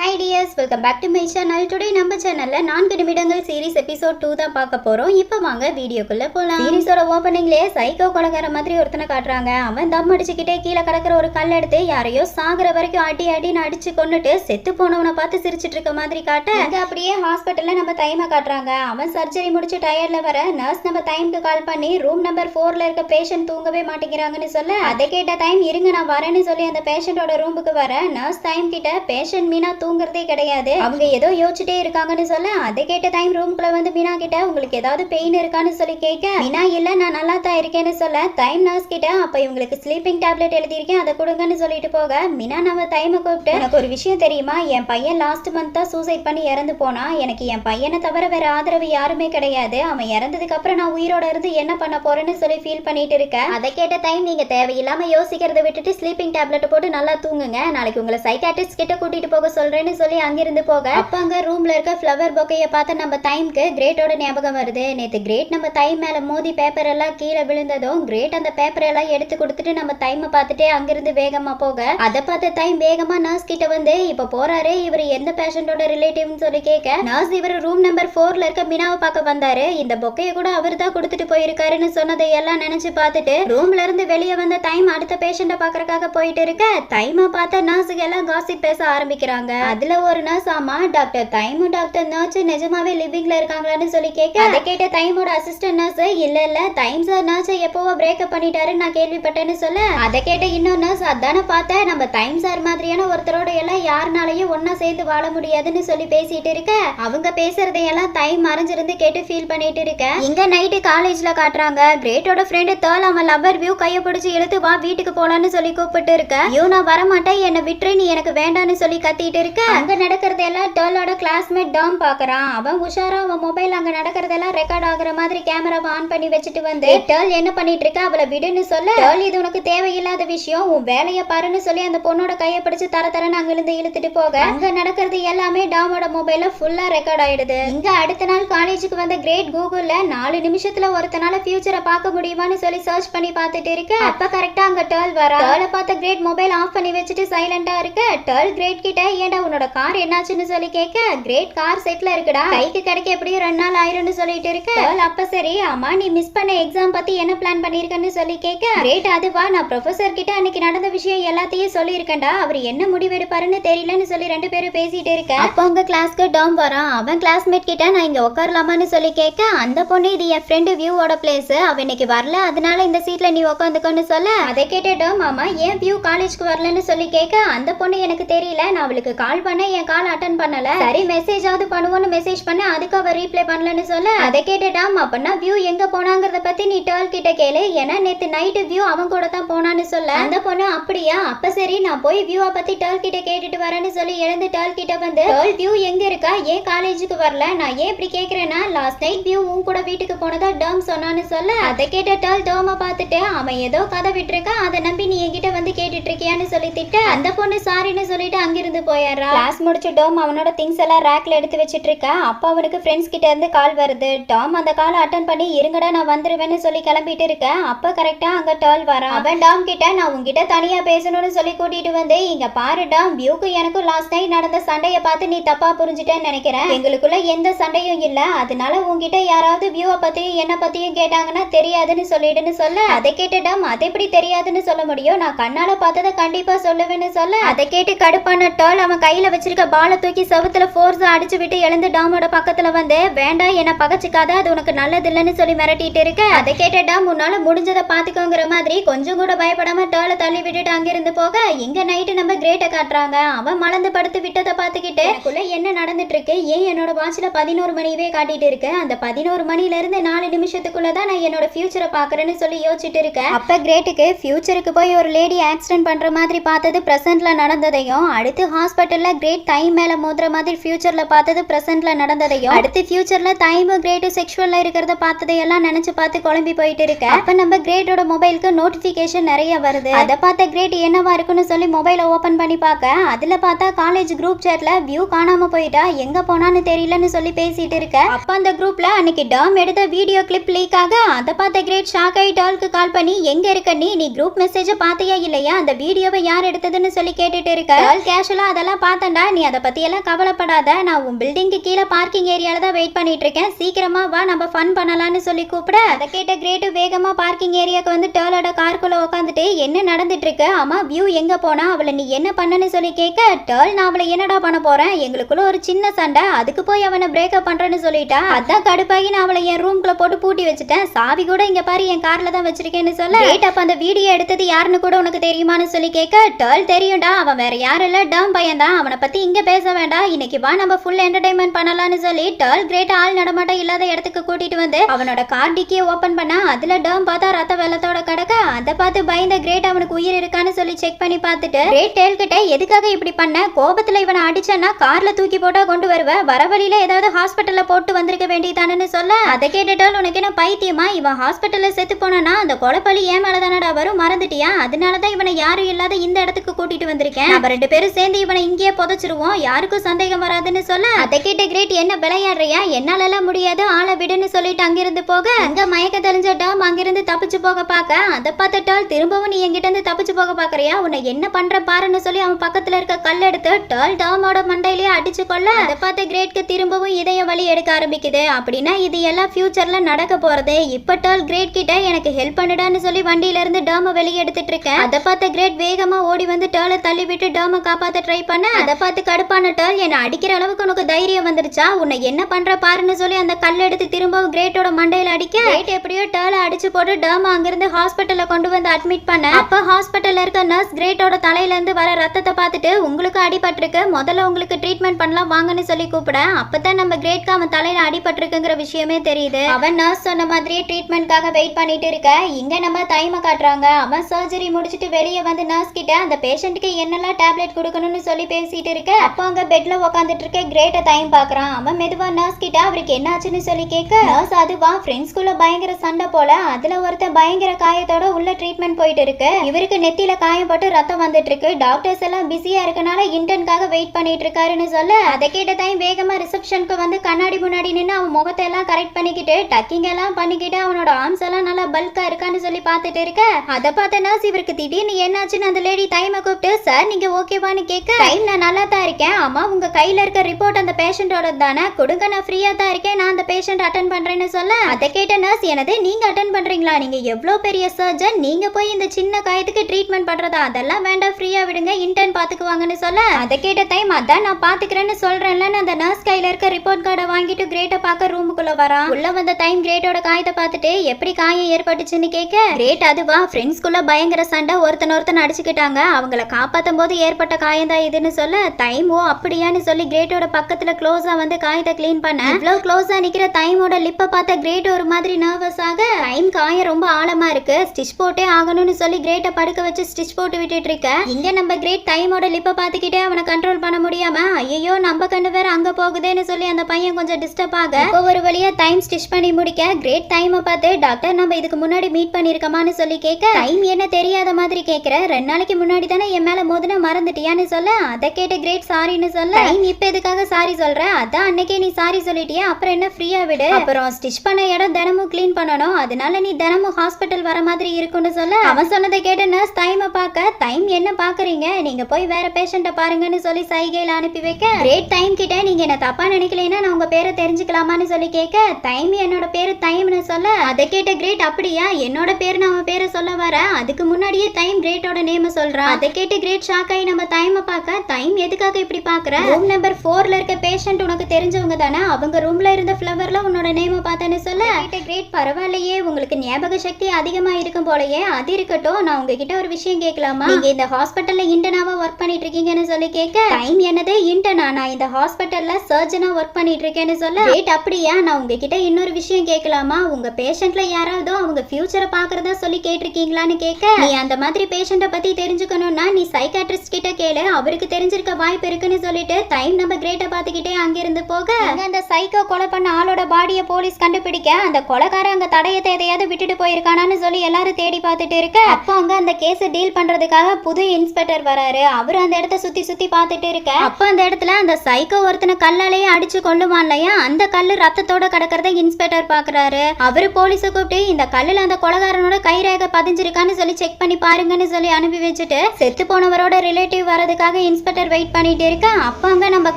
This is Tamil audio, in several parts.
Hi dears welcome back to my channel today நம்ம சேனல்ல நான்கு நிமிடங்கள் சீரிஸ் எபிசோட் டூ தான் பார்க்க போறோம். இப்போ வாங்க வீடியோக்குள்ள போலாம். சீரிஸோட ஓப்பனிங்லயே சைக்கோ கொலகார மாதிரி ஒருத்தனை காட்டுறாங்க. அவன் தம் அடிச்சுக்கிட்டே கீழே கிடக்குற ஒரு கல் எடுத்து யாரையோ சாகுற வரைக்கும் அடி அடின்னு அடிச்சு கொண்டுட்டு செத்து போனவனை பார்த்து சிரிச்சிட்டு இருக்க மாதிரி காட்ட அங்க அப்படியே ஹாஸ்பிட்டல்ல நம்ம தைமை காட்டுறாங்க. அவன் சர்ஜரி முடிச்சு டயர்ட்ல வர நர்ஸ் நம்ம டைம்க்கு கால் பண்ணி ரூம் நம்பர் ஃபோர்ல இருக்க பேஷண்ட் தூங்கவே மாட்டேங்கிறாங்கன்னு சொல்ல அதை கேட்ட டைம் இருங்க நான் வரேன்னு சொல்லி அந்த பேஷண்டோட ரூமுக்கு வர நர்ஸ் டைம் கிட்ட பேஷண்ட் மீனா தூங்குறதே கிடையாது. அவங்க ஏதோ யோசிச்சுட்டே இருக்காங்கன்னு சொல்ல அதை கேட்ட டைம் ரூம்குள்ள வந்து மீனா கிட்ட உங்களுக்கு ஏதாவது பெயின் இருக்கான்னு சொல்லி கேட்க மீனா இல்ல நான் நல்லா தான் இருக்கேன்னு சொல்ல. டைம் நர்ஸ் கிட்ட அப்ப இவங்களுக்கு ஸ்லீப்பிங் டேப்லெட் எழுதியிருக்கேன் அதை கொடுங்கன்னு சொல்லிட்டு போக. மீனா நம்ம டைமை கூப்பிட்டு எனக்கு ஒரு விஷயம் தெரியுமா? என் பையன் லாஸ்ட் மந்த் தான் சூசைட் பண்ணி இறந்து போனா எனக்கு என் பையனை தவிர வேற ஆதரவு யாருமே கிடையாது. அவன் இறந்ததுக்கு அப்புறம் நான் உயிரோட இருந்து என்ன பண்ண போறேன்னு சொல்லி ஃபீல் பண்ணிட்டு இருக்கேன் அதை கேட்ட டைம் நீங்க தேவையில்லாம யோசிக்கிறத விட்டுட்டு ஸ்லீப்பிங் டேப்லெட் போட்டு நல்லா தூங்குங்க. நாளைக்கு உங்களை சைக்காட்ரிஸ்ட் கிட்ட கூட்டிட்டு போக சொல்றேன்னு சொல்லி அங்கிருந்து போக அப்ப அங்க ரூம்ல இருக்க ஃப்ளவர் பொக்கைய பார்த்து நம்ம டைம்க்கு கிரேட்டோட ஞாபகம் வருது. நேத்து கிரேட் நம்ம டைம் மேல மோதி பேப்பர் எல்லாம் கீழே விழுந்ததும் கிரேட் அந்த பேப்பர் எல்லாம் எடுத்து கொடுத்துட்டு நம்ம டைமை பார்த்துட்டே அங்கிருந்து வேகமா போக அதை பார்த்த டைம் வேகமா நர்ஸ் கிட்ட வந்து இப்ப போறாரு இவர் எந்த பேஷண்டோட ரிலேட்டிவ்னு சொல்லி கேட்க நர்ஸ் இவர் ரூம் நம்பர் ஃபோர்ல இருக்க மினாவை பார்க்க வந்தாரு. இந்த பொக்கைய கூட அவர் தான் கொடுத்துட்டு போயிருக்காருன்னு சொன்னதை எல்லாம் நினைச்சு பார்த்துட்டு ரூம்ல இருந்து வெளியே வந்த டைம் அடுத்த பேஷண்ட பாக்குறதுக்காக போயிட்டு இருக்க டைமை பார்த்த நர்ஸுக்கு எல்லாம் காசிப் பேச ஆரம்பிக்கிறாங்க. அதுல ஒரு நர்ஸ் ஆமா டாக்டர் தைமு டாக்டர் நர்ஸ் நிஜமாவே லிவிங்ல இருக்காங்களான்னு சொல்லி கேட்க அதை கேட்ட தைமோட அசிஸ்டன்ட் நர்ஸ் இல்ல இல்ல. டைம் சார் நர்ஸ் எப்பவோ பிரேக்கப் பண்ணிட்டாருன்னு நான் கேள்விப்பட்டேன்னு சொல்ல. அதை கேட்ட இன்னொரு நர்ஸ் அதானே பார்த்தேன். நம்ம டைம் சார் மாதிரியான ஒருத்தரோட எல்லாம் யாருனாலையும் ஒண்ணா சேர்ந்து வாழ முடியாதுன்னு சொல்லி பேசிட்டு இருக்க. அவங்க பேசுறதையெல்லாம் டைம் மறைஞ்சிருந்து கேட்டு ஃபீல் பண்ணிட்டு இருக்க. இங்க நைட்டு காலேஜ்ல காட்டுறாங்க. கிரேட்டோட ஃப்ரெண்டு தேர்ல் அவன் லவர் வியூ கைய பிடிச்சி இழுத்து வா வீட்டுக்கு போலான்னு சொல்லி கூப்பிட்டு இருக்க. ஐயோ நான் வரமாட்டேன் என்னை விட்டுரு நீ எனக்கு வேண்டான்னு சொல்லி கத்திட்டு இருக்க. அங்க நடக்கிறதெல்லாம் டேர்லோட கிளாஸ்மேட் டாம் பாக்குறான். அவன் உஷாரா அவன் மொபைல் அங்க நடக்கிறதெல்லாம் ரெக்கார்ட் ஆகுற மாதிரி கேமராவை ஆன் பண்ணி வச்சுட்டு வந்து டேர்ல் என்ன பண்ணிட்டு இருக்க? அவளை விடுன்னு சொல்ல. டேர்ல் இது உனக்கு தேவையில்லாத விஷயம். உன் வேலையை பாருன்னு சொல்லி அந்த பொண்ணோட கையை பிடிச்சு தர தரன்னு அங்கிருந்து இழுத்துட்டு போக. அங்க நடக்கிறது எல்லாமே டாமோட மொபைல்ல ஃபுல்லா ரெக்கார்ட் ஆயிடுது. இங்க அடுத்த நாள் காலேஜுக்கு வந்த கிரேட் கூகுள்ல நாலு நிமிஷத்துல ஒருத்தனால ஃபியூச்சரை பார்க்க முடியுமான்னு சொல்லி சர்ச் பண்ணி பார்த்துட்டு இருக்க. அப்ப கரெக்டா அங்க டேர்ல் வரா. டேர்ல பார்த்த கிரேட் மொபைல் ஆஃப் பண்ணி வச்சுட்டு சைலண்டா இருக்க. டேர்ல் கிரேட் கிட்ட ஏன்டா உன்னோட கார் என்னாச்சுன்னு சொல்லி கேட்க கிரேட் கார் செட்ல இருக்குடா. கைக்கு கிடைக்க எப்படியும் ரெண்டு நாள் ஆயிரும்னு சொல்லிட்டு இருக்க. அப்ப சரி. ஆமா நீ மிஸ் பண்ண எக்ஸாம் பத்தி என்ன பிளான் பண்ணிருக்கன்னு சொல்லி கேட்க கிரேட் அதுவா. நான் ப்ரொஃபசர் கிட்ட அன்னைக்கு நடந்த விஷயம் எல்லாத்தையும் சொல்லியிருக்கேன்டா. அவர் என்ன முடிவெடுப்பாருன்னு தெரியலன்னு சொல்லி ரெண்டு பேரும் பேசிட்டு இருக்க. அப்போ உங்க கிளாஸ்க்கு டாம் வரான். அவன் கிளாஸ்மேட் கிட்ட நான் இங்க உட்காரலாமான்னு சொல்லி கேட்க அந்த பொண்ணு இது என் ஃப்ரெண்டு வியூவோட பிளேஸ் அவன் இன்னைக்கு வரல. அதனால இந்த சீட்ல நீ உட்காந்துக்கோன்னு சொல்ல. அதை கேட்ட டாம் ஆமா ஏன் வியூ காலேஜ்க்கு வரலன்னு சொல்லி கேட்க அந்த பொண்ணு எனக்கு தெரியல. நான் அவளுக்கு கால் பண்ண என் கால் அட்டன் பண்ணல. சரி மெசேஜாவது பண்ணுவோன்னு மெசேஜ் பண்ண அதுக்கு அவ ரீப்ளை பண்ணலன்னு சொல்ல அதை கேட்ட அப்படின்னா வியூ எங்க போனாங்கறத பத்தி நீ டேர்ல் கிட்ட கேளு. ஏன்னா நேத்து நைட்டு வியூ அவன் கூட தான் போனான்னு சொல்ல. அந்த பொண்ணு அப்படியா? அப்ப சரி நான் போய் வியூவை பத்தி டேர்ல் கிட்ட கேட்டுட்டு வரேன்னு சொல்லி எழுந்து டேர்ல் கிட்ட வந்து டேர்ல் வியூ எங்க இருக்கா? ஏன் காலேஜுக்கு வரல? நான் ஏன் இப்படி கேக்குறேன்னா லாஸ்ட் நைட் வியூ உன் கூட வீட்டுக்கு போனதா டேர்ம் சொன்னான்னு சொல்ல. அதை கேட்ட டேர்ல் டேர்ம பார்த்துட்டு அவன் ஏதோ கதை விட்டுருக்கான். அதை நம்பி நீ என்கிட்ட வந்து கேட்டுட்டு இருக்கியான்னு சொல்லி திட்ட. அந்த பொண்ணு சாரின்னு சொல்லிட்டு அங்கிருந்து போயிடுறா கிளாஸ் முடிச்சு டோம் அவனோட திங்ஸ் எல்லாம் ரேக்ல எடுத்து வச்சிட்டு இருக்கா அப்ப அவனுக்கு ஃப்ரெண்ட்ஸ் கிட்ட இருந்து கால் வருது. டாம் அந்த காலை அட்டன் பண்ணி இருங்கடா நான் வந்துருவேன்னு சொல்லி கிளம்பிட்டு இருக்கேன் அப்ப கரெக்டா அங்க டால் வரான் அவன் டாம் கிட்ட நான் உன்கிட்ட தனியா பேசணும்னு சொல்லி கூட்டிட்டு வந்து இங்க பாரு டாம் வியூக்கு எனக்கும் லாஸ்ட் நைட் நடந்த சண்டைய பார்த்து நீ தப்பா புரிஞ்சுட்டேன்னு நினைக்கிறேன். எங்களுக்குள்ள எந்த சண்டையும் இல்ல. அதனால உன்கிட்ட யாராவது வியூவை பத்தியும் என்ன பத்தியும் கேட்டாங்கன்னா தெரியாதுன்னு சொல்லிடுன்னு சொல்ல. அதை கேட்டு டாம் அது எப்படி தெரியாதுன்னு சொல்ல முடியும்? நான் கண்ணால பார்த்ததை கண்டிப்பா சொல்லுவேன்னு சொல்ல. அதை கேட்டு கடுப்பான டால் அவன் கையில வச்சிருக்க பாலை தூக்கி செவுத்துல ஃபோர்ஸ் அடிச்சு விட்டு எழுந்து டாமோட பக்கத்துல வந்து வேண்டாம் என்ன பகச்சுக்காத அது உனக்கு நல்லது இல்லைன்னு சொல்லி மிரட்டிட்டு இருக்க. அதை கேட்ட டாம் உன்னால முடிஞ்சதை பாத்துக்கோங்கிற மாதிரி கொஞ்சம் கூட பயப்படாம டாலை தள்ளி விட்டுட்டு அங்கிருந்து போக இங்க நைட்டு நம்ம கிரேட்டை காட்டுறாங்க. அவன் மலர்ந்து படுத்து விட்டதை பார்த்துக்கிட்டு எனக்குள்ள என்ன நடந்துட்டு இருக்கு ஏன் என்னோட வாட்ச்ல பதினோரு மணியவே காட்டிட்டு இருக்கு? அந்த பதினோரு மணில இருந்து நாலு நிமிஷத்துக்குள்ள தான் நான் என்னோட ஃபியூச்சரை பாக்குறேன்னு சொல்லி யோசிச்சுட்டு இருக்கேன் அப்ப கிரேட்டுக்கு ஃபியூச்சருக்கு போய் ஒரு லேடி ஆக்சிடென்ட் பண்ற மாதிரி பார்த்தது பிரசன்ட்ல நடந்ததையும் அடுத்து ஹாஸ்பிட்டல் ஹாஸ்பிட்டல்ல கிரேட் டைம் மேல மோதுற மாதிரி ஃபியூச்சர்ல பார்த்தது பிரசன்ட்ல நடந்ததையும் அடுத்து ஃபியூச்சர்ல டைம் கிரேட் செக்ஷுவல்ல இருக்கிறத பார்த்ததையெல்லாம் நினைச்சு பார்த்து குழம்பி போயிட்டு இருக்க. அப்ப நம்ம கிரேட்டோட மொபைலுக்கு நோட்டிபிகேஷன் நிறைய வருது. அதை பார்த்த கிரேட் என்னவா இருக்குன்னு சொல்லி மொபைலை ஓபன் பண்ணி பார்க்க. அதுல பார்த்தா காலேஜ் குரூப் சேட்ல வியூ காணாம போயிட்டா எங்க போனான்னு தெரியலன்னு சொல்லி பேசிட்டு இருக்க. அப்ப அந்த குரூப்ல அன்னைக்கு டாம் எடுத்த வீடியோ கிளிப் லீக் ஆக அதை பார்த்த கிரேட் ஷாக் ஆகி டால்க்கு கால் பண்ணி எங்க இருக்க நீ? நீ குரூப் மெசேஜ பார்த்தியா இல்லையா? அந்த வீடியோவை யார் எடுத்ததுன்னு சொல்லி கேட்டுட்டு இருக்க. கேஷுவலா அதெல்லாம் நான் பார்த்தேன்டா நீ அதை பற்றியெல்லாம் கவலைப்படாத. நான் உன் பில்டிங்க்கு கீழே பார்க்கிங் ஏரியாவில் தான் வெயிட் பண்ணிட்டு இருக்கேன் சீக்கிரமா வா நம்ம ஃபன் பண்ணலாம்னு சொல்லி கூப்பிட. அதை கேட்ட கிரேட்டு வேகமாக பார்க்கிங் ஏரியாவுக்கு வந்து டேர்லோட கார்க்குள்ளே உட்காந்துட்டு என்ன நடந்துட்டு இருக்கு அம்மா வியூ எங்கே போனா? அவளை நீ என்ன பண்ணன்னு சொல்லி கேட்க டேர்ல் நான் அவளை என்னடா பண்ண போறேன்? எங்களுக்குள்ள ஒரு சின்ன சண்டை. அதுக்கு போய் அவனை பிரேக்கப் பண்ணுறேன்னு சொல்லிட்டா. அதான் கடுப்பாகி நான் அவளை என் ரூம்குள்ளே போட்டு பூட்டி வச்சுட்டேன். சாவி கூட இங்கே பாரு என் காரில் தான் வச்சிருக்கேன்னு சொல்ல. கிரேட் அப்போ அந்த வீடியோ எடுத்தது யாருன்னு கூட உனக்கு தெரியுமான்னு சொல்லி கேட்க டேர்ல் தெரியும்டா. அவன் வேற யாரும் இல்லை. டேம் பையன் வேண்டாம் அவனை பத்தி இங்க பேச வேண்டாம். இன்னைக்கு வா நம்ம ஃபுல் என்டர்டைன்மெண்ட் பண்ணலாம்னு சொல்லி டேர்ல் கிரேட் ஆள் நடமாட்டம் இல்லாத இடத்துக்கு கூட்டிட்டு வந்து அவனோட கார் டிக்கியை ஓபன் பண்ணா அதுல டேம் பார்த்தா ரத்த வெள்ளத்தோட கிடக்க. அதை பார்த்து பயந்த கிரேட் அவனுக்கு உயிர் இருக்கான்னு சொல்லி செக் பண்ணி பார்த்துட்டு கிரேட் டேல் கிட்ட எதுக்காக இப்படி பண்ண? கோபத்துல இவனை அடிச்சேன்னா கார்ல தூக்கி போட்டா கொண்டு வருவ? வர வழியில ஏதாவது ஹாஸ்பிட்டல்ல போட்டு வந்திருக்க வேண்டியதானு சொல்ல? அதை கேட்டுட்டால் உனக்கு என்ன பைத்தியமா? இவன் ஹாஸ்பிட்டல்ல செத்து போனானா அந்த கொலைப்பழி ஏன் மேலதானடா வரும்? மறந்துட்டியா? அதனாலதான் இவனை யாரும் இல்லாத இந்த இடத்துக்கு கூட்டிட்டு வந்திருக்கேன். நம்ம ரெண்டு பேரும் சேர்ந்து இவனை இங்கேயே புதைச்சிருவோம். யாருக்கும் சந்தேகம் வராதுன்னு சொல்ல. அதை கிட்ட கிரேட் என்ன விளையாடுறியா? என்னால எல்லாம் முடியாது. ஆளை விடுன்னு சொல்லிட்டு அங்கிருந்து போக. அங்க மயக்க தெளிஞ்ச டாம் அங்கிருந்து தப்பிச்சு போக பார்க்க. அதை டால் திரும்பவும் நீ என்கிட்ட இருந்து தப்பிச்சு போக பாக்குறியா உன்னை என்ன பண்ற பாருன்னு சொல்லி அவன் பக்கத்துல இருக்க கல் எடுத்து டால் டாமோட மண்டையிலேயே அடிச்சு கொள்ள அதை பார்த்த கிரேட்க்கு திரும்பவும் இதய வழி எடுக்க ஆரம்பிக்குது. அப்படின்னா இது எல்லாம் ஃபியூச்சர்ல நடக்க போறது. இப்ப டால் கிரேட் கிட்ட எனக்கு ஹெல்ப் பண்ணுடான்னு சொல்லி வண்டியில இருந்து டாம வெளியே எடுத்துட்டு இருக்கேன். அதை பார்த்த கிரேட் வேகமா ஓடி வந்து டாலை தள்ளி விட்டு டாம காப்பாத்த ட்ரை பண்ண. அதை பார்த்து கடுப்பான டால் என்னை அடிக்கிற அளவுக்கு உனக்கு தைரியம் வந்துருச்சா? உன்னை என்ன பண்ற பாருன்னு சொல்லி அந்த கல் எடுத்து திரும்பவும் கிரேட்டோட மண்டையில அடிக்க. கிரேட் எப்படியோ டாலை அடிச்சு போட்டு டாம அங்கிருந்து ஹாஸ்பிட்டல்ல கொண்டு வந்து அட்மிட் பண்ண. அப்ப ஹாஸ்பிட்டல்ல இருக்க நர்ஸ் கிரேட்டோட தலையில இருந்து வர ரத்தத்தை பார்த்துட்டு உங்களுக்கு அடிபட்டிருக்கு. முதல்ல உங்களுக்கு ட்ரீட்மெண்ட் பண்ணலாம் வாங்கன்னு சொல்லி கூப்பிட. அப்பதான் நம்ம கிரேட்க்கு அவன் தலையில அடிபட்டிருக்குங்கிற விஷயமே தெரியுது. அவன் நர்ஸ் சொன்ன மாதிரியே ட்ரீட்மெண்ட்காக வெயிட் பண்ணிட்டு இருக்க. இங்க நம்ம டைமை காட்டுறாங்க. அவன் சர்ஜரி முடிச்சிட்டு வெளியே வந்து நர்ஸ் கிட்ட அந்த பேஷண்ட்டுக்கு என்னெல்லாம் டேப்லெட் கொடுக்கணும்னு சொல்லி பேசிட்டு இருக்க. அப்போ அங்க பெட்ல உட்காந்துட்டு இருக்க. கிரேட்ட டைம் பாக்குறான். அவன் மெதுவா நர்ஸ் கிட்ட அவருக்கு என்னாச்சுன்னு சொல்லி கேட்க நர்ஸ் அதுவா ஃப்ரெண்ட்ஸ்குள்ள பயங்கர சண்டை போல. அதுல ஒருத்தன் பயங்கர காயத்தோட உள்ள ட்ரீட்மெண்ட் போயிட்டு இருக்கு. இவருக்கு நெத்தியில காயம் போட்டு ரத்தம் வந்துட்டு இருக்கு. டாக்டர்ஸ் எல்லாம் பிஸியா இருக்கனால இன்டர்ன்காக வெயிட் பண்ணிட்டு இருக்காருன்னு சொல்ல அதை கேட்ட டைம் வேகமா ரிசப்ஷனுக்கு வந்து கண்ணாடி முன்னாடி நின்று அவன் முகத்தை எல்லாம் கரெக்ட் பண்ணிக்கிட்டு டக்கிங் எல்லாம் பண்ணிக்கிட்டு அவனோட ஆர்ம்ஸ் எல்லாம் நல்லா பல்கா இருக்கான்னு சொல்லி பார்த்துட்டு இருக்க. அதை பார்த்த நர்ஸ் இவருக்கு திடீர்னு என்னாச்சுன்னு அந்த லேடி டைமை கூப்பிட்டு சார் நீங்க ஓகேவான்னு கேட்க டைம் நான் நல்லா தான் இருக்கேன். அம்மா உங்கள் கையில் இருக்க ரிப்போர்ட் அந்த பேஷண்ட்டோட தானே? கொடுங்க நான் ஃப்ரீயாக தான் இருக்கேன். நான் அந்த பேஷண்ட் அட்டன் பண்ணுறேன்னு சொல்ல. அதை கேட்ட நர்ஸ் எனது நீங்கள் அட்டன் பண்ணுறீங்களா நீங்கள் எவ்வளோ பெரிய சர்ஜன் நீங்கள் போய் இந்த சின்ன காயத்துக்கு ட்ரீட்மெண்ட் பண்ணுறதா அதெல்லாம் வேண்டாம் ஃப்ரீயாக விடுங்க. இன்டர்ன் பார்த்துக்குவாங்கன்னு சொல்ல. அதை கேட்ட டைம் அதான் நான் பார்த்துக்கிறேன்னு சொல்கிறேன்லன்னு அந்த நர்ஸ் கையில் இருக்க ரிப்போர்ட் கார்டை வாங்கிட்டு கிரேட்டை பார்க்க ரூமுக்குள்ளே வரான். உள்ள வந்த டைம் கிரேட்டோட காயத்தை பார்த்துட்டு எப்படி காயம் ஏற்பட்டுச்சுன்னு கேட்க கிரேட் அதுவா. ஃப்ரெண்ட்ஸ்குள்ளே பயங்கர சண்டை. ஒருத்தன் ஒருத்தன் அடிச்சுக்கிட்டாங்க. அவங்கள காப்பாற்றும் போது ஏற்பட்ட காயம் தான் இதுன்னு சொல்ல டைம் ஓ அப்படியான்னு சொல்லி கிரேட்டோட பக்கத்துல க்ளோஸா வந்து காயத்தை க்ளீன் பண்ண. இவ்வளவு க்ளோஸா நிக்கிற டைமோட லிப்பை பார்த்த கிரேட் ஒரு மாதிரி நர்வஸ் ஆக டைம் காயம் ரொம்ப ஆழமா இருக்கு. ஸ்டிச் போட்டே ஆகணும்னு சொல்லி கிரேட்டை படுக்க வச்சு ஸ்டிச் போட்டு விட்டுட்டு இருக்க. இங்க நம்ம கிரேட் டைமோட லிப்பை பார்த்துக்கிட்டே அவனை கண்ட்ரோல் பண்ண முடியாம ஐயோ நம்ம கண்ணு வேற அங்க போகுதேன்னு சொல்லி அந்த பையன் கொஞ்சம் டிஸ்டர்ப் ஆக ஒவ்வொரு ஒரு வழியா டைம் ஸ்டிச் பண்ணி முடிக்க கிரேட் டைமை பார்த்து டாக்டர் நம்ம இதுக்கு முன்னாடி மீட் பண்ணிருக்கோமான்னு சொல்லி கேட்க டைம் என்ன தெரியாத மாதிரி கேக்குற? ரெண்டு நாளைக்கு முன்னாடி தானே என் மேல மோதுன மறந்துட்டியான்னு சொல்ல அதை கேட்டு கிரேட் சாரின்னு சொல்ல? டைம் இப்ப எதுக்காக சாரி சொல்ற? அதான் அன்னைக்கே நீ சாரி சொல்லிட்டியா அப்புறம் என்ன ஃப்ரீயா விடு? அப்புறம் ஸ்டிச் பண்ண இடம் தினமும் க்ளீன் பண்ணணும். அதனால நீ தினமும் ஹாஸ்பிட்டல் வர மாதிரி இருக்கும்னு சொல்ல? அவன் சொன்னதை கேட்ட நர்ஸ் டைமை பார்க்க டைம் என்ன பாக்குறீங்க நீங்க போய் வேற பேஷண்ட்டை பாருங்கன்னு சொல்லி சைகையில அனுப்பி வைக்க. கிரேட் டைம் கிட்ட நீங்க என்ன தப்பா நினைக்கலைன்னா நான் உங்க பேரை தெரிஞ்சுக்கலாமான்னு சொல்லி கேட்க டைம் என்னோட பேரு டைம்னு சொல்ல? அதை கேட்ட கிரேட் அப்படியா? என்னோட பேர் நான் அவன் பேரை சொல்ல வர? அதுக்கு முன்னாடியே டைம் கிரேட்டோட நேம சொல்றான். அதை கேட்டு கிரேட் ஷாக் ஆகி நம்ம டைமை பார்க்க டைம் எதுக்காக இப்படி பாக்குற ரூம் நம்பர் ஃபோர்ல இருக்க பேஷண்ட் உனக்கு தெரிஞ்சவங்க தானே? அவங்க ரூம்ல இருந்த ஃபிளவர்ல உன்னோட நேம பார்த்தேன்னு சொல்ல. கிரேட் பரவாயில்லையே. உங்களுக்கு ஞாபக சக்தி அதிகமா இருக்கும் போலயே. அது இருக்கட்டும். நான் உங்ககிட்ட ஒரு விஷயம் கேட்கலாமா? நீங்க இந்த ஹாஸ்பிட்டல்ல இன்டர்னாவா ஒர்க் பண்ணிட்டு இருக்கீங்கன்னு சொல்லி கேட்க. டைம் என்னது? இன்டர்னா நான் இந்த ஹாஸ்பிட்டல்ல சர்ஜனா ஒர்க் பண்ணிட்டு இருக்கேன்னு சொல்ல. கிரேட் அப்படியா? நான் உங்ககிட்ட இன்னொரு விஷயம் கேட்கலாமா? உங்க பேஷண்ட்ல யாராவது அவங்க ஃபியூச்சரை பாக்குறதா சொல்லி கேட்டிருக்கீங்களான்னு கேட்க. நீ அந்த மாதிரி பேஷண்ட்டை பத்தி தெரிஞ்சுக்கணும்னா நீ சைக்காட்ரிஸ்ட் கிட்ட கேளு. அவருக்கு தெரிஞ்சிருக்க வாய்ப்பு இருக்குன்னு சொல்லிட்டு டைம் நம்ம கிரேட்டை பார்த்துக்கிட்டே அங்கிருந்து போக. அந்த சைக்கோ கொலை பண்ண ஆளோட பாடியை போலீஸ் கண்டுபிடிக்க அந்த கொலைக்காரன் அங்க தடயத்தை எதையாவது விட்டுட்டு போயிருக்கானான்னு சொல்லி எல்லாரும் தேடி பார்த்துட்டு இருக்க. அப்போ அங்க அந்த கேஸை டீல் பண்றதுக்காக புது இன்ஸ்பெக்டர் வராரு. அவரு அந்த இடத்த சுத்தி சுத்தி பார்த்துட்டு இருக்க. அப்ப அந்த இடத்துல அந்த சைக்கோ ஒருத்தனை கல்லாலேயே அடிச்சு கொள்ளுவான் இல்லையா? அந்த கல்லு ரத்தத்தோட கிடக்கிறத இன்ஸ்பெக்டர் பாக்குறாரு அவரு போலீஸ கூப்பிட்டு இந்த கல்லுல அந்த கொலகாரனோட கைரேகை பதிஞ்சிருக்கான்னு சொல்லி செக் பண்ணி பாருங்கன்னு சொல்லி அனுப்பி வச்சுட்டு செத்து போனவரோட ரிலேட்டிவ் வரதுக்காக இன்ஸ்பெக்டர் வெயிட் பண்ணிட்டு இருக்க? அப்ப அங்க நம்ம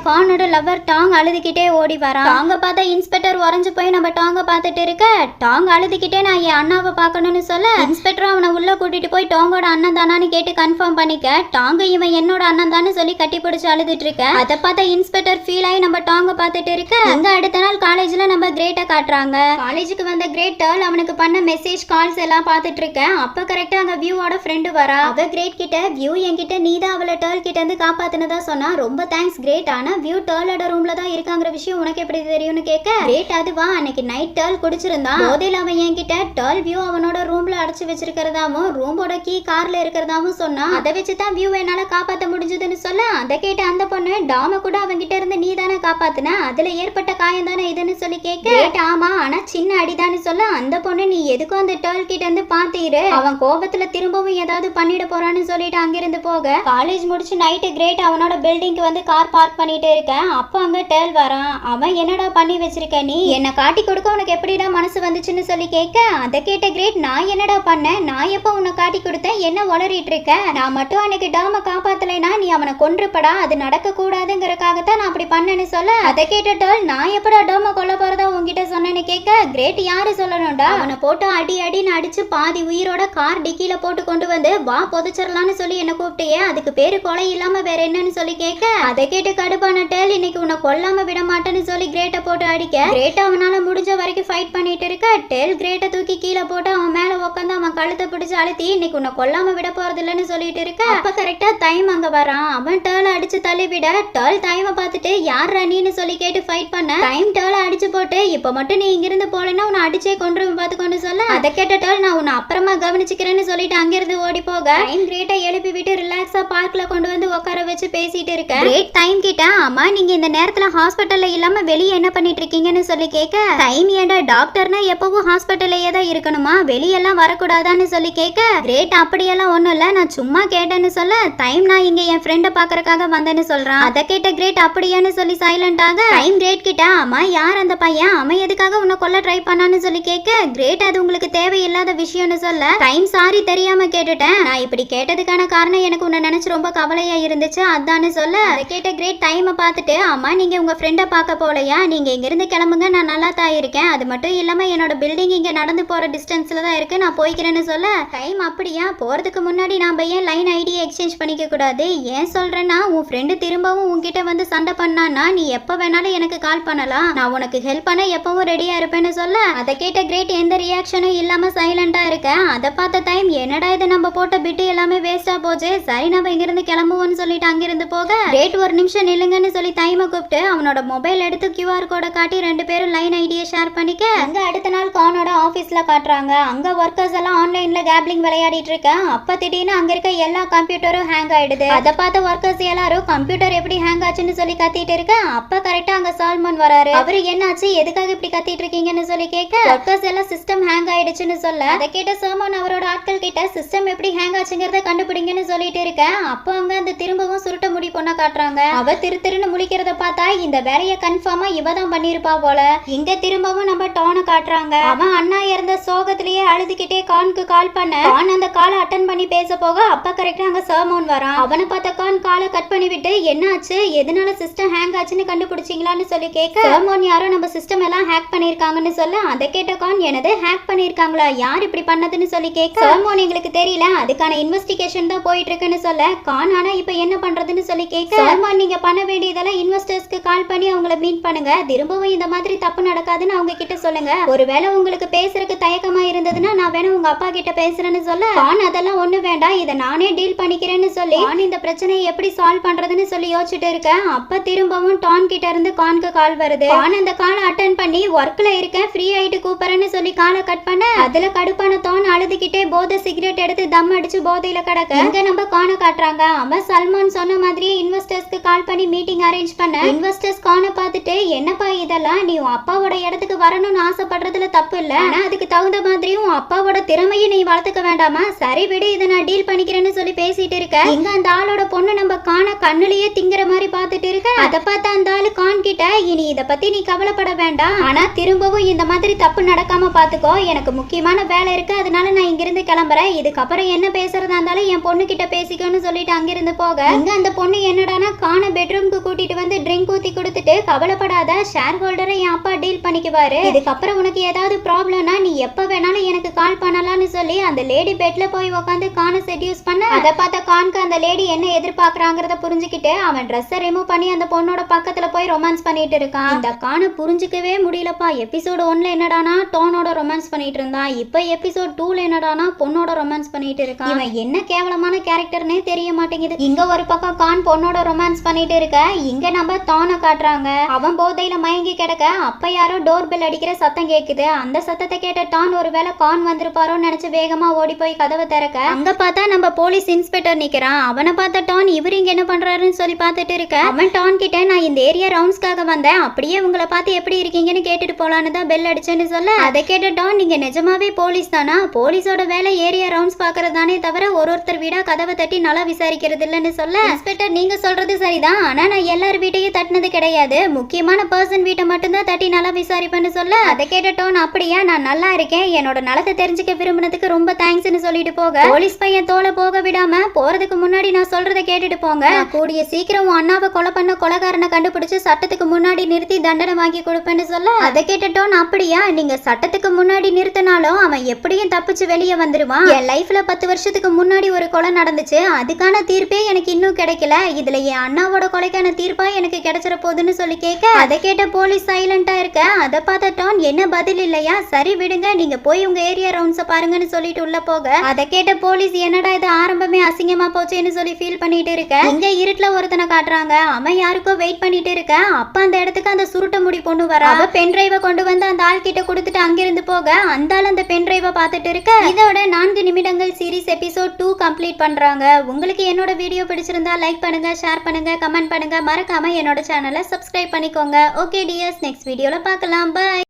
கானோட லவர் டாங் அழுதுகிட்டே ஓடி வரான். டாங்க பார்த்தா இன்ஸ்பெக்டர் உறைஞ்சு போய் நம்ம டாங்க பார்த்துட்டு இருக்க. டாங் அழுதுகிட்டே நான் என் அண்ணாவை பார்க்கணும்னு சொல்ல. இன்ஸ்பெக்டர் அவனை உள்ள கூட்டிட்டு போய் டாங்கோட அண்ணன் தானான்னு கேட்டு கன்ஃபார்ம் பண்ணிக்க. டாங்க இவன் என்னோட அண்ணன் தானு சொல்லி கட்டி பிடிச்சு அழுதுட்டு இருக்க. அதை பார்த்தா இன்ஸ்பெக்டர் ஃபீல் ஆகி நம்ம டாங்க பார்த்துட்டு இருக்க. அங்க அடுத்த நாள் காலேஜ்ல நம்ம கிரேட்டை காட்டுறாங்க. காலேஜுக்கு வந்த கிரேட் டேர்ல் அவனுக்கு பண்ண மெசேஜ் கால்ஸ் எல்லாம் பார்த்துட்டு இருக்கேன் அப்ப கரெக்டா அங்க வியூவோட ஃப்ரெண்டு வரா. அவ கிரேட் கிட்ட வியூ என்கிட்ட நீ தான் அவளை டேர்ல் கிட்ட இருந்து காப்பாத்தினதா சொன்னா ரொம்ப தேங்க்ஸ் கிரேட் ஆனா வியூ டேர்லோட ரூம்ல தான் இருக்காங்கிற விஷயம் உனக்கு எப்படி தெரியும்னு கேட்க? கிரேட் அதுவா அன்னைக்கு நைட் டேர்ல் குடிச்சிருந்தான். போதையில அவன் என்கிட்ட டேர்ல் வியூ அவனோட ரூம்ல அடைச்சு வச்சிருக்கிறதாவும் ரூமோட கீ கார்ல இருக்கிறதாவும் சொன்னா அதை வச்சு தான் வியூ என்னால காப்பாத்த முடிஞ்சதுன்னு சொல்ல அதை கேட்ட அந்த பொண்ணு டாம கூட அவன்கிட்ட இருந்து நீ தானே காப்பாத்துன? அதுல ஏற்பட்ட காயம் தானே இதுன்னு சொல்லி கேட்க? கிரேட் ஆமா. ஆனா சின்ன அடிதான்னு சொல்ல அந்த பொண்ணு நீ எதுக்கும் அந்த டேர்ல் கிட்ட இருந்து பாத்தீரு அவன் கோபத்துல திரும்பவும் ஏதாவது பண்ணிட போறான்னு சொல்லிட்டு அங்கிருந்து போக. காலேஜ் முடிச்சு நைட்டு கிரேட் அவனோட பில்டிங்க்கு வந்து கார் பார்க் பண்ணிட்டு இருக்கேன். அப்போ அங்கே டேல் வரான். அவன் என்னடா பண்ணி வச்சிருக்க நீ? என்னை காட்டி கொடுக்க உனக்கு எப்படிடா மனசு வந்துச்சுன்னு சொல்லி கேட்க அதை கேட்ட கிரேட் நான் என்னடா பண்ணேன்? நான் எப்போ உன்னை காட்டி கொடுத்தேன்? என்ன வளரிட்டு இருக்க? நான் மட்டும் அன்னைக்கு டாம காப்பாத்தலைனா நீ அவனை கொன்றுப்படா? அது நடக்க கூடாதுங்கிறக்காகத்தான் நான் அப்படி பண்ணேன்னு சொல்ல அதை கேட்ட டேல் நான் எப்படா டாம கொல்ல போறதா உன்கிட்ட சொன்னேன்னு கேட்க கிரேட் யாரு சொல்லணும்டா? அவனை போட்டு அடி அடின்னு அடிச்சு பாதி உயிரோட கார் டிக்கியில போட்டு கொண்டு வந்து வா புதைச்சிடலான்னு சொல்லி என்ன கூப்பிட்டியே அதுக்கு பேரு கொலை இல்லாம வேற என்னன்னு சொல்லி கேட்க அதை கேட்டு கடுப்பான டேல் இன்னைக்கு உன்னை கொல்லாம விட மாட்டேன்னு சொல்லி கிரேட்டை போட்டு அடிக்க. கிரேட் அவனால முடிஞ்ச வரைக்கும் ஃபைட் பண்ணிட்டு இருக்க. டேல் கிரேட்டை தூக்கி கீழே போட்டு அவன் மேல உட்காந்து அவன் கழுத்தை பிடிச்சு அழுத்தி இன்னைக்கு உன்னை கொல்லாம விட போறது இல்லைன்னு சொல்லிட்டு இருக்க. அப்ப கரெக்டா டைம் அங்க வரான். அவன் டேல அடிச்சு தள்ளி விட டேல் டைமை பார்த்துட்டு யார் ரனின்னு சொல்லி கேட்டு ஃபைட் பண்ண? டைம் டேல அடிச்சு போட்டு இப்ப மட்டும் நீ இங்கிருந்து போலன்னா உன்னை அடிச்சே கொன்று பார்த்துக்கொண்டு சொல்ல. அதை கேட்ட டேல் நான் உன்னை அப்புறமா கவனிச்சுக்கிறேன்னு சொல்லிட்டு அங்கிருந்து ஓடி போக. டைம் கிரேட்டை எழுப்பி விட்டு ரிலாக்ஸா பார்க்ல கொண்டு வந்து உட்கார வச்சு பேசிட்டு இருக்கேன் லேட் டைம் கிட்ட அம்மா நீங்க இந்த நேரத்துல ஹாஸ்பிட்டல்ல இல்லாம வெளியே என்ன பண்ணிட்டு இருக்கீங்கன்னு சொல்லி கேட்க டைம் ஏண்டா டாக்டர்னா எப்பவும் ஹாஸ்பிட்டல்லையே தான் இருக்கணுமா? வெளியெல்லாம் வரக்கூடாதான்னு சொல்லி கேட்க கிரேட் அப்படியெல்லாம் ஒண்ணும் இல்ல. நான் சும்மா கேட்டேன்னு சொல்ல டைம் நான் இங்க என் ஃப்ரெண்டை பாக்குறதுக்காக வந்தேன்னு சொல்றான். அதை கேட்ட கிரேட் அப்படியான்னு சொல்லி சைலண்ட் ஆக டைம் கிரேட் கிட்ட அம்மா யார் அந்த பையன்? அவன் எதுக்காக உன்னை கொல்ல ட்ரை பண்ணான்னு சொல்லி கேட்க கிரேட் அது உங்களுக்கு தேவையில்லாத விஷயம்னு சொல்ல டைம் சாரி தெரியாம கேட்டுட்டேன். நான் இப்படி கேட்டதுக்கான காரணம் எனக்கு உன்னை நினைச்சு ரொம்ப கவலையா இருந்துச்சு. அதான்னு சொல்ல. அதை கேட்ட கிரேட் டைமை பார்த்துட்டு அம்மா நீங்க உங்க ஃப்ரெண்டை பார்க்க போலையா? நீங்க இங்கேருந்து கிளம்புங்க நான் நல்லா தான் இருக்கேன். அது மட்டும் இல்லாமல் என்னோட பில்டிங் இங்கே நடந்து போற டிஸ்டன்ஸ்ல தான் இருக்கு. நான் போய்க்கிறேன்னு சொல்ல. டைம் அப்படியா? போறதுக்கு முன்னாடி நாம ஏன் லைன் ஐடியை எக்ஸ்சேஞ்ச் பண்ணிக்க கூடாது? ஏன் சொல்றேன்னா உன் ஃப்ரெண்டு திரும்பவும் உங்ககிட்ட வந்து சண்டை பண்ணான்னா நீ எப்போ வேணாலும் எனக்கு கால் பண்ணலாம். நான் உனக்கு ஹெல்ப் பண்ண எப்பவும் ரெடியா இருப்பேன்னு சொல்ல. அதை கேட்ட கிரேட் எந்த ரியாக்ஷனும் இல்லாம சைலண்டாக இருக்கேன் அதை பார்த்த டைம் என்னடா இது நம்ம போட்ட பிட்டு எல்லாமே வேஸ்டா போச்சு? சரி நம்ம இங்கிருந்து கிளம்புவோம்னு சொல்லிட்டாங்க. அங்கிருந்து போக. டேட் ஒரு நிமிஷம் நில்லுங்கன்னு சொல்லி டைமை கூப்பிட்டு அவனோட மொபைல் எடுத்து கியூஆர் கோடை காட்டி ரெண்டு பேரும் லைன் ஐடியை ஷேர் பண்ணிக்க. அங்க அடுத்த நாள் கானோட ஆபீஸ்ல காட்டுறாங்க. அங்க ஒர்க்கர்ஸ் எல்லாம் ஆன்லைன்ல கேப்லிங் விளையாடிட்டு இருக்க. அப்ப திடீர்னு அங்க இருக்க எல்லா கம்ப்யூட்டரும் ஹேங் ஆயிடுது. அதை பார்த்த ஒர்க்கர்ஸ் எல்லாரும் கம்ப்யூட்டர் எப்படி ஹேங் ஆச்சுன்னு சொல்லி கத்திட்டு இருக்க. அப்ப கரெக்டா அங்க சால்மன் வராரு. அவரு என்னாச்சு? எதுக்காக இப்படி கத்திட்டு இருக்கீங்கன்னு சொல்லி கேட்க ஒர்க்கர்ஸ் எல்லாம் சிஸ்டம் ஹேங் ஆயிடுச்சுன்னு சொல்ல. அதை கேட்ட சோமன் அவரோட ஆட்கள் கிட்ட சிஸ்டம் எப்படி ஹேங் ஆச்சுங்கிறத கண்டுபிடிங்கன்னு சொல்லிட்டு இருக்க. அப்போ அங்க அந்த திரும்பவும் சுருட்ட முடி பொண்ண காட்டுறாங்க. அவ திரு திருன்னு முழிக்கிறத பார்த்தா இந்த வேலையை கன்ஃபார்மா இவ தான் பண்ணிருப்பா போல. இங்க திரும்பவும் நம்ம டானை காட்டுறாங்க. அவன் அண்ணா இறந்த சோகத்திலேயே அழுதுகிட்டே கானுக்கு கால் பண்ண. கான் அந்த காலை அட்டன் பண்ணி பேச போக அப்ப கரெக்டா அங்க சர்மோன் வரான். அவனை பார்த்த கான் காலை கட் பண்ணி விட்டு என்னாச்சு எதனால சிஸ்டம் ஹேங் ஆச்சுன்னு கண்டுபிடிச்சிங்களான்னு சொல்லி கேட்க சர்மோன் யாரோ நம்ம சிஸ்டம் எல்லாம் ஹேக் பண்ணிருக்காங்கன்னு சொல்ல. அதை கேட்ட கான் எனது ஹேக் பண்ணிருக்காங்களா யார் இப்படி பண்ணதுன்னு சொல்லி கேட்க சர்மோன் எங்களுக்கு தெரியல. அதுக்கான இன்வெஸ்டிகேஷன் தான் போயிட்டு இருக்குன்னு சொல்ல. கான் ஆனா இப்ப என்ன பண்றதுன்னு சொல்லி கேட்க சர்மோன் நீங்க பண்ண வேண்டியதெல்லாம் இன்வெஸ்டர்ஸ்க்கு கால் பண்ணி அவங்கள மீட் பண்ணுங்க. திரும்பவும் இந்த மாதிரி தப்பு நடக்காதுன்னு அவங்க கிட்ட சொல்லுங்க. ஒருவேளை உங்களுக்கு பேசுறதுக்கு தயக்கமா இருந்ததுன்னா நான் வேணா உங்க அப்பா கிட்ட பேசுறேன்னு சொல்ல கான் அதெல்லாம் ஒண்ணு வேண்டாம். இதை நானே டீல் பண்ணிக்கிறேன்னு சொல்லி கான் இந்த பிரச்சனையை எப்படி சால்வ் பண்றதுன்னு சொல்லி யோசிச்சுட்டு இருக்கேன். அப்ப திரும்பவும் டான் கிட்ட இருந்து கான்க்கு கால் வருது. கான் அந்த காலை அட்டன் பண்ணி ஒர்க்ல இருக்கேன். ஃப்ரீ ஆயிட்டு கூப்பிடுறேன்னு சொல்லி காலை கட் பண்ண அதுல கடுப்பான தோன் அழுதுகிட்டே போதை சிகரெட் எடுத்து தம் அடிச்சு போதையில கிடக்க. இங்க நம்ம காண காட்டுறாங்க. அவன் சல்மான் சொன்ன மாதிரியே இன்வெஸ்டர்ஸ்க்கு கால் பண்ணி மீட்டிங் அரேஞ்ச் பண்ண. இன்வெஸ்டர்ஸ் காண பார்த்துட்டு என்னப்பா இதெல்லாம்? நீ உன் அப்பாவோட இடத்துக்கு வரணும்னு ஆசைப்படுறதுல தப்பு இல்ல. ஆனா அதுக்கு தகுந்த மாதிரியும் உன் அப்பாவோட திறமையை நீ வளர்த்துக்க வேண்டாமா? சரி விடு இதை நான் டீல் பண்ணிக்கிறேன்னு சொல்லி பேசிட்டு இருக்க. இங்க அந்த ஆளோட பொண்ணு நம்ம காண கண்ணுலயே திங்கிற மாதிரி பார்த்துட்டு இருக்க. அதை பார்த்த அந்த ஆளு கான் கிட்ட இனி இத பத்தி நீ கவலைப்பட வேண்டாம். ஆனா திரும்பவும் இந்த மாதிரி தப்பு நடக்காம பாத்துக்கோ எனக்கு முக்கியமான வேலை இருக்கு. அதனால நான் இங்கிருந்து கிளம்புறேன். இதுக்கப்புறம் என்ன பேசுறதா இருந்தாலும் என் பொண்ணு கிட்ட பேசிக்கோன்னு சொல்லிட்டு அங்கிருந்து போக. அங்கே அந்த பொண்ணு என்னடானா காண பெட்ரூம்க்கு கூட்டிட்டு வந்து ட்ரிங்க் ஊத்தி கொடுத்துட்டு கவலைப்படாத ஷேர் ஹோல்டரை என் அப்பா டீல் பண்ணிக்குவாரு. இதுக்கப்புறம் உனக்கு ஏதாவது ப்ராப்ளம்னா நீ எப்ப வேணாலும் எனக்கு கால் பண்ணலாம்னு சொல்லி அந்த லேடி பெட்ல போய் உட்காந்து கானை செட்யூஸ் பண்ண. அதை பார்த்த கான்க்கு அந்த லேடி என்ன எதிர்பார்க்குறாங்கிறத புரிஞ்சுக்கிட்டு அவன் ட்ரெஸ்ஸை ரிமூவ் பண்ணி அந்த பொண்ணோட பக்கத்துல போய் ரொமான்ஸ் பண்ணிட்டு இருக்கான். இந்த கானை புரிஞ்சுக்கவே முடியலப்பா. எபிசோடு ஒன்ல என்னடானா டோனோட ரொமான்ஸ் பண்ணிட்டு இருந்தான். இப்போ எபிசோட் டூல என்னடானா பொண்ணோட ரொமான்ஸ் பண்ணிட்டு இருக்கான். இவன் என்ன கேவலமான கேரக்டர்னே தெரிய மாட்டேங்குது. இங்க ஒரு பக்கம் கான் பொண்ணோட ரொமான்ஸ் பண்ணிட்டு இருக்க? இங்க நம்ம தானை காட்டுறாங்க. அவன் போதையில மயங்கி கிடக்க அப்ப யாரோ டோர் பெல் அடிக்கிற சத்தம் கேக்குது. அந்த சத்தத்தை கேட்ட டான் ஒருவேளை கான் வந்திருப்பாரோன்னு நினைச்சு வேகமா ஓடி போய் கதவை திறக்க அங்க பார்த்தா நம்ம போலீஸ் இன்ஸ்பெக்டர் நிக்கிறான். அவனை பார்த்த டான் இவரு இங்க என்ன பண்றாருன்னு சொல்லி பார்த்துட்டு இருக்க. அவன் டான் கிட்ட நான் இந்த ஏரியா ரவுண்ட்ஸ்க்காக வந்தேன். அப்படியே உங்களை பார்த்து எப்படி இருக்கீங்கன்னு கேட்டுட்டு போலான்னு தான் பெல் அடிச்சேன்னு சொல்ல. அதை கேட்ட டான் நீங்க நிஜமாவே போலீஸ் தானா? போலீஸோட வேலை ஏரியா ரவுண்ட்ஸ் பாக்குறது தானே தவிர ஒரு ஒருத்தர் வீடா கதவை தட்டி நல்லா விசாரிக்கிறது இல்லைன்னு சொல்ல. இன்ஸ்பெக்டர் நீங்க சொல்றது சரிதான். ஆனா நான் எல்லார் வீட்டையும் தட்டினது கிடையாது. முக்கியமான பர்சன் வீட்டை மட்டும்தான் தட்டி நல்லா விசாரிப்பேன்னு சொல்ல அதை கேட்ட டோன் அப்படியா? நான் நல்லா இருக்கேன். என்னோட நலத்தை தெரிஞ்சுக்க விரும்பினதுக்கு ரொம்ப தேங்க்ஸ்னு சொல்லிட்டு போக போலீஸ் பையன் தோலை போக விடாம போறதுக்கு முன்னாடி நான் சொல்றதை கேட்டுட்டு போங்க. கூடிய சீக்கிரம் அண்ணாவை கொலை பண்ண கொலைகாரனை கண்டுபிடிச்சு சட்டத்துக்கு முன்னாடி நிறுத்தி தண்டனை வாங்கி கொடுப்பேன்னு சொல்ல அதை கேட்ட டோன் அப்படியா? நீங்க சட்டத்துக்கு முன்னாடி நிறுத்தினாலும் அவன் எப்படியும் தப்பிச்சு வெளியே வந்துருவான். என் லைஃப்ல பத்து வருஷத்துக்கு முன்னாடி ஒரு கொலை நடந்துச்சு. அதுக்கான தீர்ப்பே எனக்கு இன்னும் கிடைக்கல. இதுல என் அண்ணாவோட கொலைக்கான தீர்ப்பா எனக்கு கிடைச்சிட போகுதுன்னு சொல்லி கேட்க அதை கேட்ட போலீஸ் சைலண்டா இருக்க. அதை பார்த்த டான் என்ன பதில் இல்லையா? சரி விடுங்க நீங்க போய் உங்க ஏரியா ரவுண்ட்ஸை பாருங்கன்னு சொல்லிட்டு உள்ள போக. அதை கேட்ட போலீஸ் என்னடா இது ஆரம்பமே அசிங்கமா போச்சேன்னு சொல்லி ஃபீல் பண்ணிட்டு இருக்க? இங்க இருட்டுல ஒருத்தனை காட்டுறாங்க. அவன் யாருக்கோ வெயிட் பண்ணிட்டு இருக்க. அப்ப அந்த இடத்துக்கு அந்த சுருட்ட முடி பொண்ணு வர. அவ பென் டிரைவ கொண்டு வந்து அந்த ஆள் கிட்ட கொடுத்துட்டு அங்கிருந்து போக அந்த ஆள் அந்த பென் டிரைவ பார்த்துட்டு இருக்க. இதோட நான்கு நிமிடங்கள் சீரீஸ் எபிசோட் டூ கம்ப்ளீட் பண்றாங்க. உங்களுக்கு என்னோட வீடியோ பிடிச்சிருந்தா லைக் பண்ணுங்க ஷேர் பண்ணுங்க கமெண்ட் பண்ணுங்க. மறக்காம என்னோட சேனலை சப்ஸ்கிரைப் பண்ணிக்கோங்க. ஓகே டிஎஸ் நெக்ஸ்ட் வீடியோல பார்க்கலாம். பை